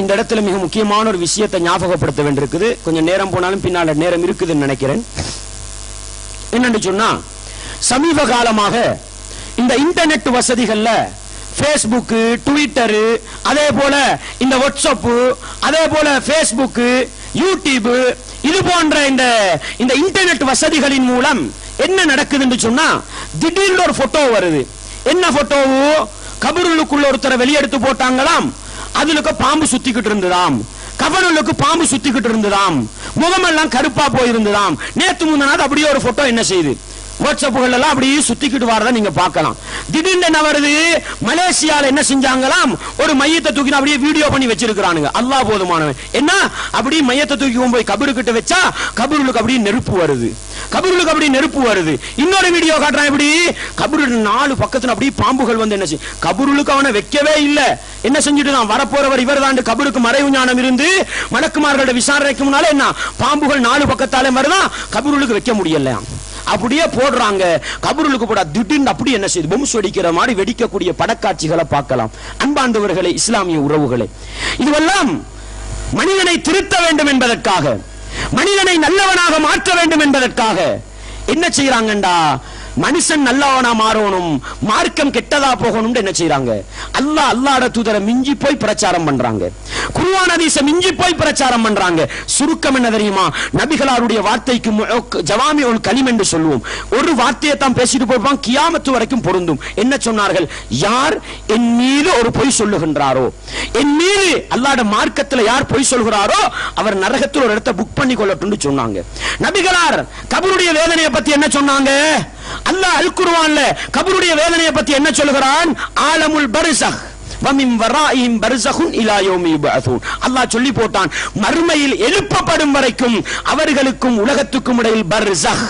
இந்த இடத்துல மிக முக்கியமான ஒரு விஷயத்தை ஞாபகப்படுத்த வேண்டியிருக்குது. கொஞ்சம் நேரம் போனாலும் பின்னால் நேரம் இருக்குதுன்னு நினைக்கிறேன். என்னன்னு சொன்னா சமீப காலமாக இந்த இன்டர்நெட் வசதிகள்ல ஃபேஸ்புக்கு ட்விட்டரு அதே போல இந்த வாட்ஸ்அப்பு அதே போல ஃபேஸ்புக்கு யூடியூப் இது போன்ற இந்த இந்த இன்டர்நெட் வசதிகளின் மூலம் என்ன நடக்குதுன்னு சொன்னா திடீர்னு ஒரு போட்டோ வருது. என்ன போட்டோவோ கபருளுக்குள்ள ஒருத்தரை வெளியெடுத்து போட்டாங்களாம். அதுல பாம்பு சுத்திக்கிட்டு இருந்ததாம். கபருளுக்கு பாம்பு சுத்திக்கிட்டு இருந்ததாம். முகமெல்லாம் கருப்பா போயிருந்ததாம். நேத்து முந்தினாது அப்படியே ஒரு போட்டோ என்ன செய்யுது வாட்ஸ்அப்புகள் எல்லாம் அப்படியே சுத்திக்கிட்டு வரத நீங்க பார்க்கலாம். திடீர்னு என்ன வருது? மலேசியால என்ன செஞ்சாங்களாம்? ஒரு மையத்தை தூக்கி அப்படியே வீடியோ பண்ணி வச்சிருக்கிறானுங்க. அல்லாஹ் போதுமானவன். என்ன? அப்படியே மையத்தை தூக்கி போய் கபரு கிட்ட வச்சா கபருளுக்கு அப்படியே நெருப்பு வருது. கபருளுக்கு அப்படி நெருப்பு வருது. இன்னொரு வீடியோ காட்டுறான் எப்படி? கபூரு நாலு பக்கத்துல அப்படியே பாம்புகள் வந்து என்ன செய்யும் கபருளுக்கு அவனை வைக்கவே இல்லை. என்ன செஞ்சுட்டு தான் வரப்போறவர் இவர் தான் கபருக்கு மறைவு ஞானம் இருந்து மலக்குமார்களோட விசாரணைக்கு முன்னால என்ன? பாம்புகள் நாலு பக்கத்தாலே மறுதான் கபருளுக்கு வைக்க முடியல. அப்படியே போடுறாங்க. கபருளுக்கு போட திடீர்னு அப்படி என்ன செய்யுது பொம்ஸ் வெடிக்கிற மாதிரி வெடிக்கக்கூடிய படக்காட்சிகளை பார்க்கலாம். அன்பாண்டவர்களே இஸ்லாமிய உறவுகளே. இதுவெல்லாம் மனிதனை திருத்த வேண்டும் என்பதற்காக. மனிதனை நல்லவனாக மாற்ற வேண்டும் என்பதற்காக என்ன செய்யறாங்கண்டா மனுஷன் நல்லவனா மாறணும் மார்க்கம் கெட்டதா போகணும்னு என்ன செய்யறாங்க அல்லாஹ் அல்லாட தூதரை மிஞ்சி போய் பிரச்சாரம் பண்றாங்க. குர்ஆன் ஹதீஸை மிஞ்சி போய் பிரச்சாரம் பண்றாங்க. சுருக்கம் என்ன தெரியுமா? நபிகளாருடைய வார்த்தைக்கு ஜவாமி ஒரு கலிம் என்று சொல்லுவோம். ஒரு வார்த்தையை தான் பேசிட்டு போயிருப்பான் கியாமத்து வரைக்கும் பொருந்தும். என்ன சொன்னார்கள்? யார் என் மீது ஒரு பொய் சொல்லுகின்றாரோ? என் மீது அல்லாட மார்க்கத்துல யார் பொய் சொல்கிறாரோ அவர் நரகத்தில் ஒரு இடத்தை புக் பண்ணி கொள்ளட்டும் சொன்னாங்க. நபிகளார் கபருடைய வேதனையை பத்தி என்ன சொன்னாங்க? அல்லாஹ் அல் குர்ஆன்ல கபருடைய வேதனையை பத்தி என்ன சொல்கிறான் ஆலமுல் பர்சக் வமிம் வராயிம் பர்சகுன் இலாயோமி அல்லாஹ் சொல்லி போட்டான் மறுமையில் எழுப்பப்படும் வரைக்கும் அவர்களுக்கும் உலகத்துக்கும் இடையில் பர்சஹ்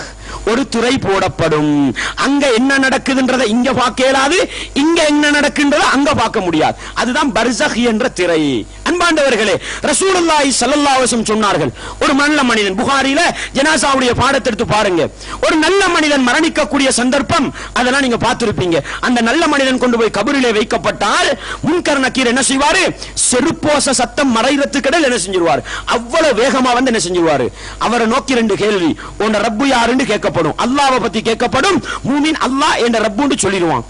ஒரு துறை போடப்படும். அங்க என்ன நடக்குதுன்றதை இங்க பார்க்க இயலாது இங்க என்ன நடக்குன்றதை அங்க பார்க்க முடியாது. அதுதான் பர்சஹ் என்ற திரை. அன்பாண்டவர்களே ரசூலுல்லாஹி ஸல்லல்லாஹு அலைஹி சொன்னார்கள் ஒரு நல்ல மனிதன். புகாரில ஜனாசாவுடைய பாடத்தை எடுத்து பாருங்க. ஒரு நல்ல மனிதன் மரணிக்கக்கூடிய சந்தர்ப்பம் அதெல்லாம் நீங்க பார்த்திருப்பீங்க. அந்த நல்ல மனிதன் கொண்டு போய் கபரிலே வைக்கப்பட்டால் முன்கர் நக்கீர் என்ன செய்வாரு? செருப்போச சத்தம் மறைறதுக்கிடையில் என்ன செஞ்சிருவார்? அவ்வளவு வேகமா வந்து என்ன செஞ்சிருவாரு? அவரை நோக்கி ரெண்டு கேள்வி. உன்ன ரப்பு யாருன்னு கேட்கப்படும். அல்லாவை பத்தி கேட்கப்படும். மூமின் அல்லாஹ் என்ற ரப்புன்னு சொல்லிடுவான்.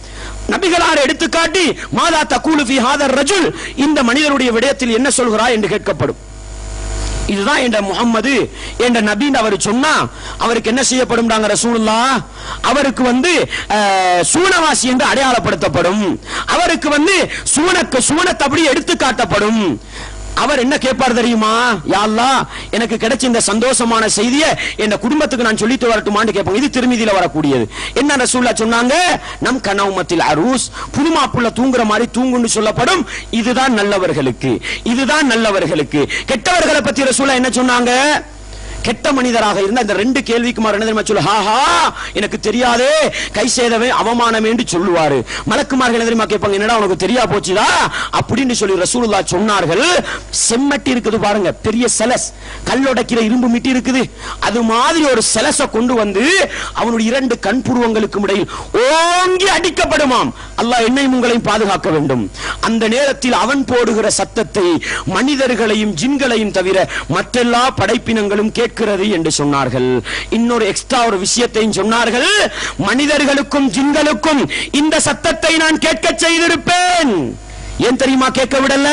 நபிகளார் எடுத்துக்காட்டி மாதா தக்கூலு ஃபி ஹாதர் ரஜுல் இந்த மனிதருடைய விடயத்தில் என்ன சொல்கிறாய் என்று கேட்கப்படும். இதுதான் என்ற முகம்மது என்ற நபின்னு அவர் சொன்னா அவருக்கு என்ன செய்யப்படும் ரசூலுல்லா? அவருக்கு வந்து சூனவாசி என்று அடையாளப்படுத்தப்படும். அவருக்கு வந்து சூனக்கு சூனத்தை அப்படியே எடுத்து காட்டப்படும் அவர் என்ன கேட்பார் தெரியுமா? யாழ்லா எனக்கு கிடைச்ச இந்த சந்தோஷமான செய்தியை என் குடும்பத்துக்கு நான் சொல்லிட்டு வரட்டுமான்னு கேட்பாங்க இது திருமதியில வரக்கூடியது. என்ன ரசூல்லா சொன்னாங்க? நம் கனவுமத்தில் அரூஸ் புதுமாப்புள்ள தூங்குற மாதிரி தூங்குன்னு சொல்லப்படும். இதுதான் நல்லவர்களுக்கு. இதுதான் நல்லவர்களுக்கு. கெட்டவர்களை பத்தி ரசூலா என்ன சொன்னாங்க? கெட்ட மனிதராக இருந்த இந்த ரெண்டு கேள்விக்கு என்ன தெரியுமா சொல்லு ஹாஹா எனக்கு தெரியாதே கை செய்தவன் அவமானம் என்று சொல்லுவாரு. மலக்குமார்கள் என்ன தெரியுமா கேட்பாங்க என்னடா உனக்கு தெரியா போச்சுதா அப்படின்னு சொல்லி ரசூலுல்லா சொன்னார்கள். செம்மட்டி இருக்குது பாருங்க பெரிய செலஸ். கல்லுடைக்கிற இரும்பு மிட்டி இருக்குது. அது மாதிரி ஒரு செலஸ கொண்டு வந்து அவனுடைய இரண்டு கண் புருவங்களுக்கும் இடையில் ஓங்கி அடிக்கப்படுமாம். அல்லாஹ் என்னையும் உங்களையும் பாதுகாக்க வேண்டும். அந்த நேரத்தில் அவன் போடுகிற சத்தத்தை மனிதர்களையும் ஜின்களையும் தவிர மற்றெல்லா படைப்பினங்களும் கேட்கிறது என்று சொன்னார்கள். இன்னொரு எக்ஸ்ட்ரா ஒரு விஷயத்தையும் சொன்னார்கள். மனிதர்களுக்கும் ஜின்களுக்கும் இந்த சத்தத்தை நான் கேட்க செய்திருப்பேன். ஏன் தெரியுமா கேட்க விடல?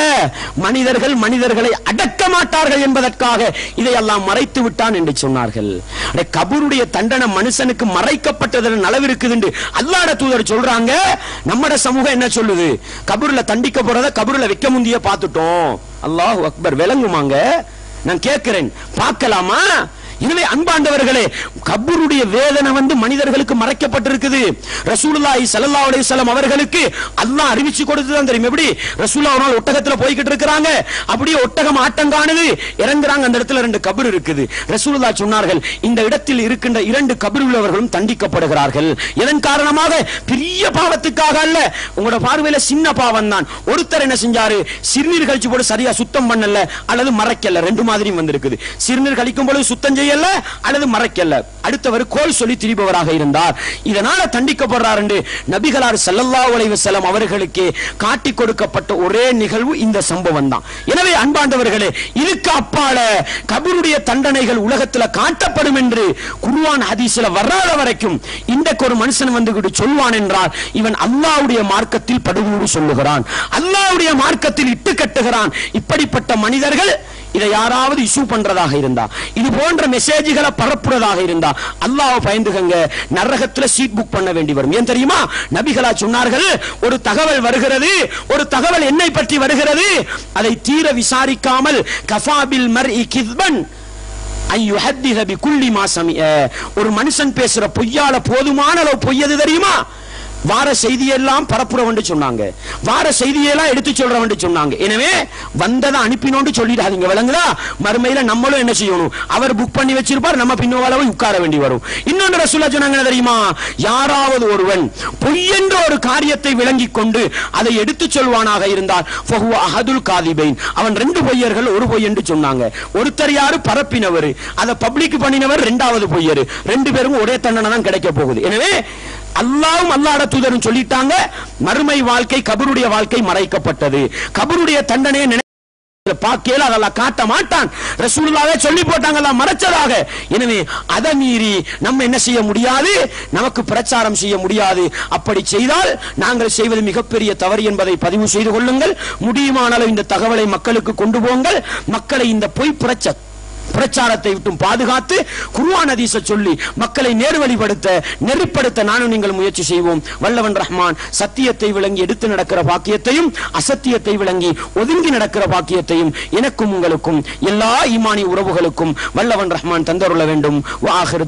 மனிதர்கள் மனிதர்களை அடக்க மாட்டார்கள் என்பதற்காக இதை எல்லாம் மறைத்து விட்டான் என்று சொன்னார்கள். அந்த கபூருடைய தண்டனை மனுஷனுக்கு மறைக்கப்பட்டதன் அளவு இருக்குது அல்லாட தூதர் சொல்றாங்க நம்மட சமூகம் என்ன சொல்லுது? கபூர்ல தண்டிக்க போறத கபூர்ல வைக்க முந்திய பார்த்துட்டோம். அல்லாஹ் அக்பர் விளங்குமாங்க? நான் கேட்கிறேன் பார்க்கலாமா? எனவே அன்பாண்டவர்களே கபருடைய வேதனை வந்து மனிதர்களுக்கு மறைக்கப்பட்டிருக்குது. ரசூலுல்லாஹி ஸல்லல்லாஹு அலைஹி வஸல்லம் அவர்களுக்கு அல்லாஹ் அறிவிச்சு கொடுத்துதான் தெரியும்? எப்படி? ரசூலா ஒரு நாள் ஒட்டகத்துல போய்கிட்டு இருக்கிறாங்க. அப்படியே ஒட்டகம் ஆட்டம் காணுது இறங்குறாங்க. அந்த இடத்துல ரெண்டு கபர் இருக்குது. ரசூலுல்லா சொன்னார்கள் இந்த இடத்தில் இருக்கின்ற இரண்டு கபர் உள்ளவர்களும் தண்டிக்கப்படுகிறார்கள். இதன் காரணமாக பெரிய பாவத்துக்காக அல்ல உங்களோட பார்வையில சின்ன பாவம் தான் ஒருத்தர் என்ன செஞ்சாரு? சிறுநீர் கழிச்சு போட்டு சரியா சுத்தம் பண்ணல அல்லது மறைக்கல. ரெண்டு மாதிரியும் வந்திருக்குது. சிறுநீர் கழிக்கும் பொழுது சுத்தம் செய்ய செய்யல அல்லது மறைக்கல. அடுத்தவர் கோல் சொல்லி திரிபவராக இருந்தார். இதனால தண்டிக்கப்படுறார் என்று நபிகளார் ஸல்லல்லாஹு உலைவு செல்லம் அவர்களுக்கு காட்டி கொடுக்கப்பட்ட ஒரே நிகழ்வு இந்த சம்பவம் தான். எனவே அன்பாண்டவர்களே இதுக்கு அப்பால கபருடைய தண்டனைகள் உலகத்துல காட்டப்படும் என்று குருவான் ஹதீஸ்ல வராத வரைக்கும் இன்றைக்கு ஒரு மனுஷன் வந்து சொல்வான் என்றால் இவன் அல்லாவுடைய மார்க்கத்தில் படுகூடு சொல்லுகிறான். அல்லாவுடைய மார்க்கத்தில் இட்டு கட்டுகிறான். இப்படிப்பட்ட மனிதர்கள் இதை யாராவது இஷ்யூ பண்றதாக இருந்தா இது போன்ற மெசேஜ்களை பரப்புறதாக இருந்தா அல்லாஹ் பயந்துகங்க நரகத்துல சீட் புக் பண்ண வேண்டி வரும். ஏன் தெரியுமா? நபிகளா சொன்னார்கள் ஒரு தகவல் வருகிறது ஒரு தகவல் என்னை பற்றி வருகிறது. அதை தீர விசாரிக்காமல் கஃபாபில் மர் கித்பன் குள்ளி மாசம் ஒரு மனுஷன் பேசுற பொய்யால போதுமான அளவு பொய்யது தெரியுமா? வார செய்தியெல்லாம் பரப்புறவன் சொன்னாங்க. வார செய்தியெல்லாம் எடுத்து சொல்றவன் சொன்னாங்க. எனவே வந்ததை அனுப்பினோண்டு சொல்லிடாதீங்க. விளங்குதா? மறுமையில நம்மளும் என்ன செய்யணும்? அவர் புக் பண்ணி வச்சிருப்பார் நம்ம பின்னோவால உட்கார வேண்டி வரும். இன்னொன்று ரசூலா சொன்னாங்க தெரியுமா? யாராவது ஒருவன் பொய் என்ற ஒரு காரியத்தை விளங்கி கொண்டு அதை எடுத்து சொல்வானாக இருந்தால் ஃபஹுவ அஹதுல் காதிபைன். அவன் ரெண்டு பொய்யர்கள் ஒரு பொய் என்று சொன்னாங்க. ஒருத்தர் யாரு? பரப்பினவர். அதை பப்ளிக் பண்ணினவர் ரெண்டாவது பொய்யர். ரெண்டு பேரும் ஒரே தண்டனை தான் கிடைக்க போகுது. எனவே அல்லாவும் அல்லாட தூதரும் சொல்லிட்டாங்க மறுமை வாழ்க்கை கபருடைய வாழ்க்கை மறைக்கப்பட்டது. கபருடைய தண்டனையை நினை பாக்கையில அதெல்லாம் காட்ட மாட்டான். ரசூலுல்லாவே சொல்லி போட்டாங்கல்ல மறைச்சதாக. எனவே அதை மீறி நம்ம என்ன செய்ய முடியாது? நமக்கு பிரச்சாரம் செய்ய முடியாது. அப்படி செய்தால் நாங்கள் செய்வது மிகப்பெரிய தவறு என்பதை பதிவு செய்து கொள்ளுங்கள். முடியுமான அளவு இந்த தகவலை மக்களுக்கு கொண்டு போங்கள். மக்களை இந்த பொய் பிரச்ச பிரச்சாரத்தை விட்டும் பாதுகாத்து குருவான் அதீச சொல்லி மக்களை நேர்வழிப்படுத்த நெறிப்படுத்த நானும் நீங்கள் முயற்சி செய்வோம். வல்லவன் ரஹ்மான் சத்தியத்தை விளங்கி எடுத்து நடக்கிற பாக்கியத்தையும் அசத்தியத்தை விளங்கி ஒதுங்கி நடக்கிற பாக்கியத்தையும் எனக்கும் உங்களுக்கும் எல்லா ஈமானி உறவுகளுக்கும் வல்லவன் ரஹ்மான் தந்தருள வேண்டும். வாஹிர்